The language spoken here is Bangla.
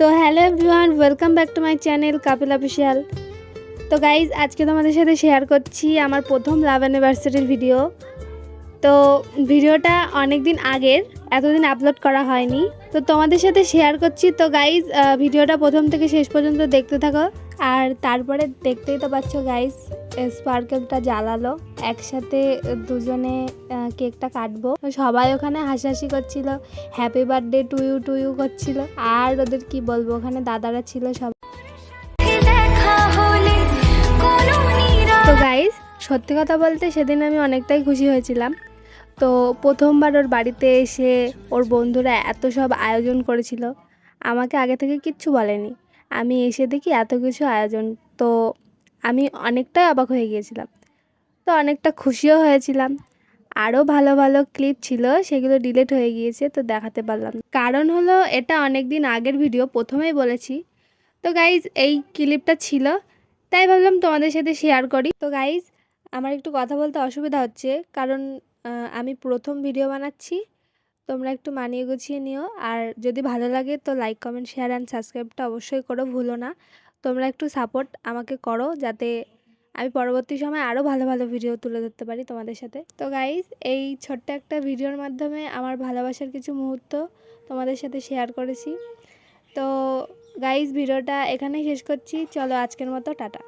তো hello everyone, welcome back to my channel Kapil official. তো গাইজ, আজকে তোমাদের সাথে শেয়ার করছি আমার প্রথম লাভ অ্যানিভার্সারির ভিডিও। তো ভিডিওটা অনেক দিন আগের, এতদিন আপলোড করা হয়নি। তো তোমাদের সাথে শেয়ার করছি। তো গাইজ ভিডিওটা প্রথম থেকে শেষ পর্যন্ত দেখতে থাকো। আর তারপরে দেখতেই তো পাচ্ছ, গাইজ। স্পার্কেলটা জ্বালালো। একসাথে দুজনে কেকটা কাটবো। সবাই ওখানে হাসাহাসি করছিল happy birthday to you to you করছিল। আর ওদের কি বলব, ওখানে দাদারা ছিল সব তো গাইজ সত্যি কথা বলতে সেদিন আমি অনেকটাই খুশি হয়েছিলাম। তো প্রথমবার ওর বাড়িতে এসে ওর বন্ধুরা এত সব আয়োজন করেছিল। আমাকে আগে থেকে কিচ্ছু বলেনি। আমি এসে দেখি এত কিছু আয়োজন। তো আমি অনেকটাই অবাক হয়ে গিয়েছিলাম। তো অনেকটা খুশিও হয়েছিলাম। আরও ভালো ভালো ক্লিপ ছিল, সেগুলো ডিলিট হয়ে গিয়েছে, তো দেখাতে পারলাম কারণ হলো, এটা অনেক দিন আগের ভিডিও প্রথমেই বলেছি। তো গাইজ এই ক্লিপটা ছিল, তাই ভাবলাম তোমাদের সাথে শেয়ার করি। তো গাইজ আমার একটু কথা বলতে অসুবিধা হচ্ছে, কারণ আমি প্রথম ভিডিও বানাচ্ছি। তোমরা একটু মানিয়ে গুছিয়ে নিও। আর যদি ভালো লাগে তো লাইক কমেন্ট শেয়ার অ্যান্ড সাবস্ক্রাইবটা অবশ্যই করো, ভুলো না। তোমরা একটু সাপোর্ট আমাকে করো যাতে আমি পরবর্তী সময় আরও ভালো ভালো ভিডিও তুলে ধরতে পারি তোমাদের সাথে। তো গাইজ এই ছোট্ট একটা ভিডিওর মাধ্যমে আমার ভালোবাসার কিছু মুহূর্ত তোমাদের সাথে শেয়ার করেছি। তো গাইজ ভিডিওটা এখানেই শেষ করছি। চলো আজকের মতো, টাটা।